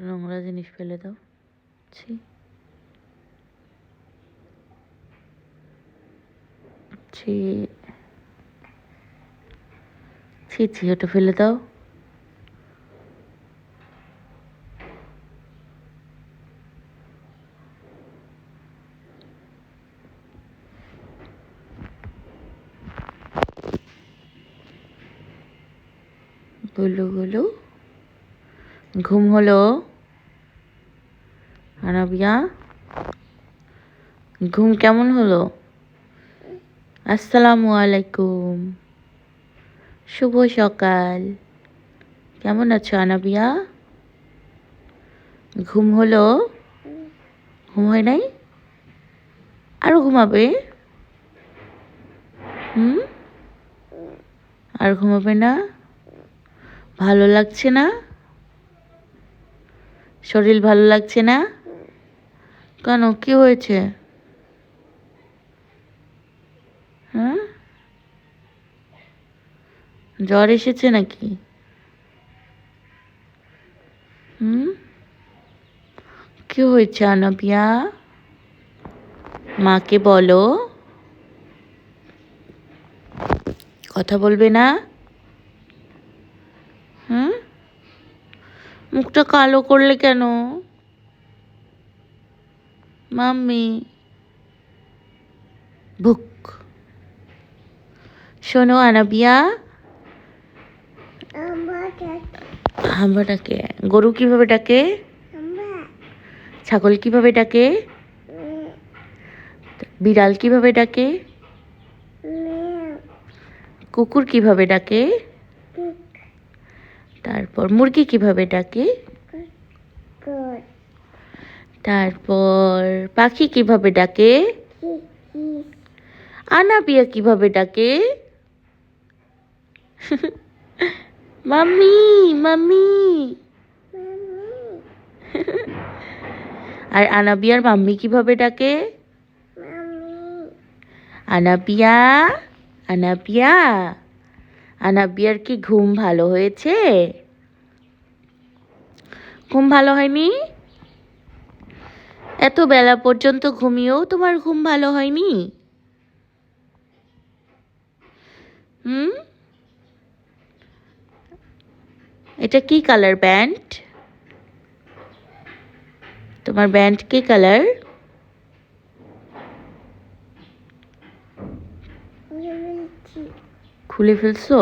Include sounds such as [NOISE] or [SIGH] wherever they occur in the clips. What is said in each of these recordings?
নোংরা জিনিস ফেলে দাও। ছি। ছি। ছি ছি, ওটা ফেলে দাও। গুলু গুলু। ঘুম হলো? আনাবিয়া ঘুম কেমন হলো? আসসালামু আলাইকুম। শুভ সকাল। কেমন আছো আনাবিয়া? ঘুম হলো? ঘুম হয় নাই? আরও ঘুমাবে? হুম? আর ঘুমাবে না? ভালো লাগছে না? শরীর ভালো লাগছে না? কেন? কি হয়েছে? হ্যাঁ? জ্বর এসেছে নাকি? হুম? কি হয়েছে আনাবিয়া? মাকে বলো। কথা বলবে না? হুম? মুখটা কালো করলে কেন? মাম্মি। বুক। শোনো আনাবিয়া। হাম্বা ডাকে। গরু কীভাবে ডাকে? ছাগল কীভাবে ডাকে? বিড়াল কীভাবে ডাকে? কুকুর কীভাবে ডাকে? তারপর মুরগি কীভাবে ডাকে? তারপর পাখি কীভাবে ডাকে? আনাবিয়া কীভাবে ডাকে? [LAUGHS] Mummy mummy. [LAUGHS] আর আনাবিয়ার মাম্মি কীভাবে ডাকে? আনাবিয়া আনাবিয়া। আনাবিয়ার কি ঘুম ভালো হয়েছে? ঘুম ভালো হয়নি? এত বেলা পর্যন্ত ঘুমিয়েও তোমার ঘুম ভালো হয়নি? হুম? এটা কি কালার ব্যান্ড তোমার ব্যান্ড কি কালার? খুলে ফেলছো।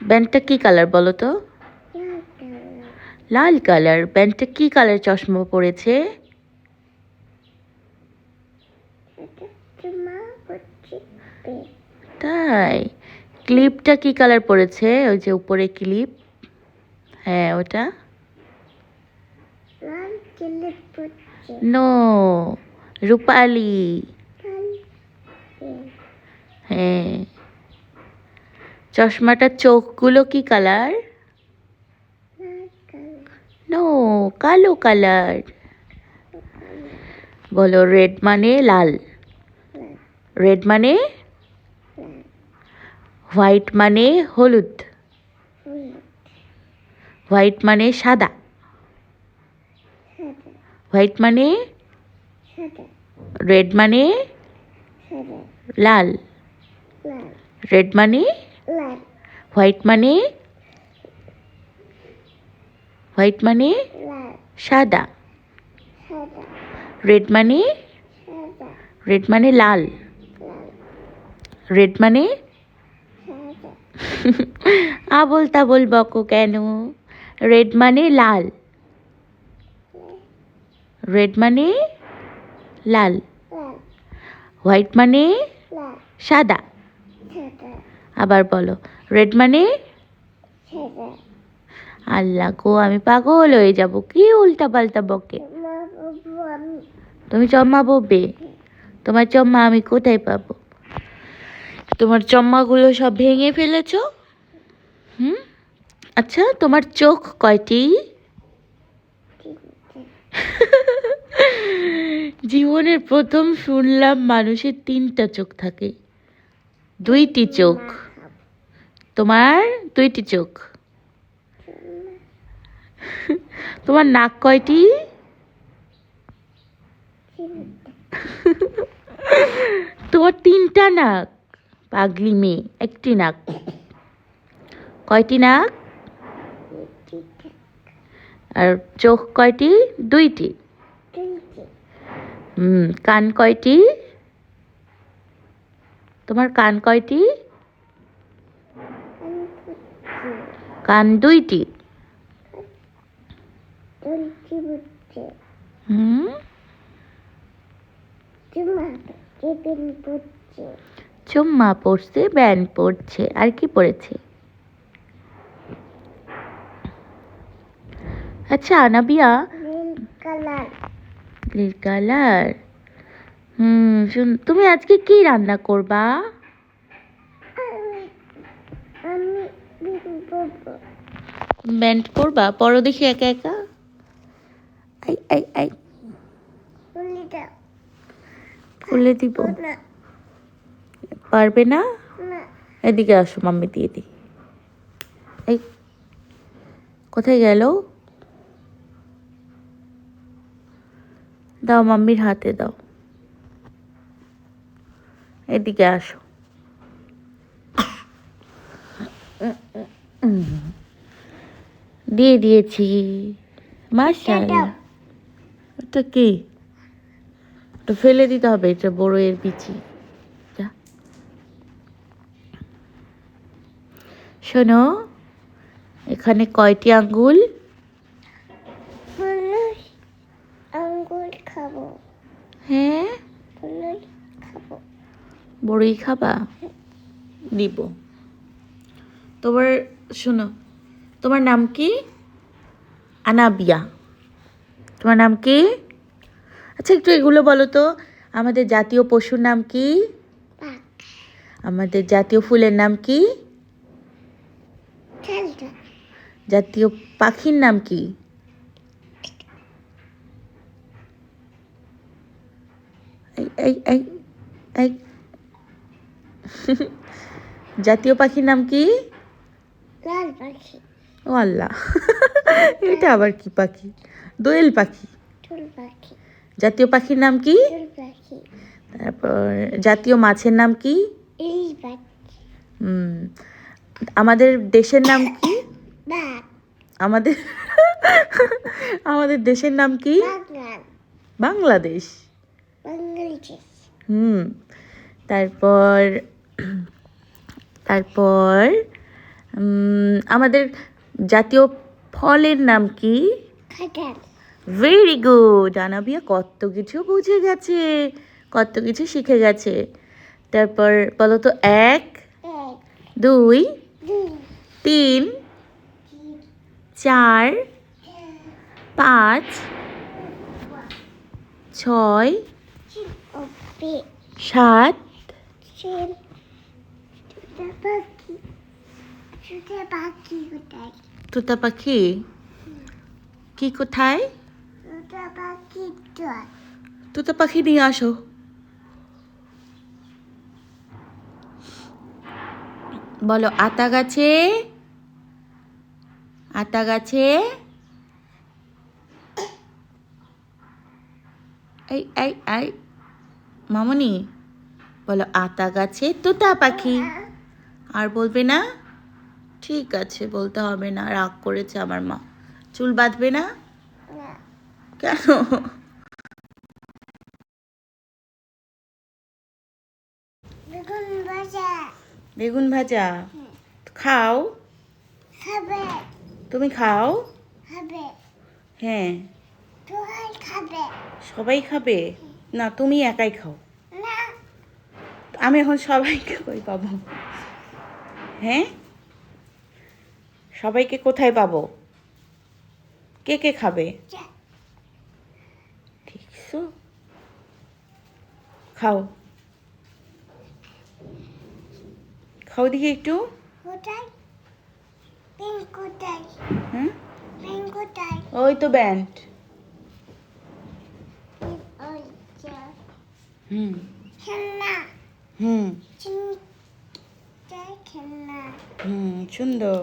ব্যান্ডটা কি কালার বলো তো? লাল কালার। ব্যান্ডটা কি কালার? চশমা পরেছে তাই? ক্লিপটা কি কালার পড়েছে? ওই যে উপরে ক্লিপ। হ্যাঁ ওটা। নো রূপালি। হ্যাঁ। চশমাটার চোখগুলো কি কালার? নো কালো কালার। বলো রেড মানে লাল। রেড মানে? হোয়াইট মানে হলুদ। হোয়াইট মানে সাদা। হোয়াইট মানে রেড মানে লাল। রেড মানে হোয়াইট মানে হোয়াইট মানে সাদা। রেড মানে রেড মানে লাল। রেড মানে আবল তাবল বকো কেন? রেড মানে লাল। রেড মানে লাল। হোয়াইট মানে সাদা। আবার বলো রেড মানে আল্লাহ গো আমি পাগল হয়ে যাব। কি উল্টা পাল্টা বকে? তুমি চম্মা বলবে তোমার চম্মা আমি কোথায় পাবো? তোমার চম্মাগুলো সব ভেঙে ফেলেছো? হুম? আচ্ছা তোমার চোখ কয়টি? জীবনের প্রথম শুনলাম মানুষের তিনটা চোখ থাকে। দুইটি চোখ। তোমার দুইটি চোখ। তোমার নাক কয়টি? তোমার তিনটা নাক। পাগলি মেয়ে, একটি নাক। কয়টি নাক? আর চোখ কয়টি? দুইটি। হুম, কান কয়টি? তোমার কান কয়টি? কান দুইটি। হুম? চুম্মা পড়ছে ব্যান্ড পড়ছে আর কি পড়েছে আচ্ছা আনাবিয়া। নীল কালার হুম তুমি আজকে কি রান্না করবা? ব্যান্ড পড়বা পড়ো দেখি একা একা। I I I. খুলে দিব। পারবে না? এদিকে আসো, মাম্মি দিয়ে দিই এই, কোথায় গেল? দাও মাম্মির হাতে, দাও। এদিকে আসো। দিয়ে দিয়েছি। মাশাআল্লাহ। এটা কি? এটা ফেলে দিতে হবে, এটা বড়-এর বিচি যা। শোনো এখানে কয়টি আঙ্গুল? আঙ্গুর খাব। হ্যাঁ? খাব। বড়ই খাবা? দিব তোমার শোনো তোমার নাম কি? আনাবিয়া। তোমার নাম কি? আচ্ছা একটু এগুলো বলো তো। আমাদের জাতীয় পশুর নাম কি? আমাদের জাতীয় ফুলের নাম কি? জাতীয় পাখির নাম কি? [LAUGHS] জাতীয় পাখির নাম কি? লাল পাখি। ও আল্লাহ। [LAUGHS] এটা আবার কি পাখি? দোয়েল পাখি। পাখি। জাতীয় পাখির নাম কি? পাখি। তারপর জাতীয় মাছের নাম কি? হুম। আমাদের দেশের নাম কি? আমাদের [LAUGHS] আমাদের দেশের নাম কি? বাংলাদেশ। বাংলাদেশ। হুম। তারপর তারপর আমাদের জাতীয় ফলের নাম কি? ভেরি গুড আনাবিয়া কত কিছু বুঝে গেছে কত কিছু শিখে গেছে। তারপর বলো তো এক। দুই তিন চার পাঁচ ছয় সাত তোতা পাখি। কি কোথায়? তোতা পাখি নিয়ে আসো। বলো আতা গাছে? আতা গাছে? এই এই এই মামনি বলো আতা গাছে তোতা পাখি। আর বলবে না? ঠিক আছে বলতে হবে না রাগ করেছে আমার মা। চুল বাঁধবে না? না। কেন? বেগুন ভাজা। খাও। খাবে। তুমি খাও? খাবে। হ্যাঁ। খাবে। সবাই খাবে? না তুমি একাই খাও। না। আমি এখন সবাইকে কই পাবো? হ্যাঁ? সবাইকে কোথায় পাবো? কে কে খাবে? খাও। খাও দিকে একটু ওই তো ব্যান্ড হুম। হুম। সুন্দর।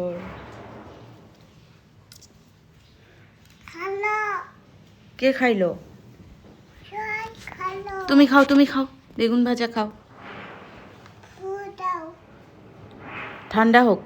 খাল। কে খাইলো? তুমি খাও তুমি খাও। বেগুন ভাজা খাও ফু দাও ঠান্ডা হোক।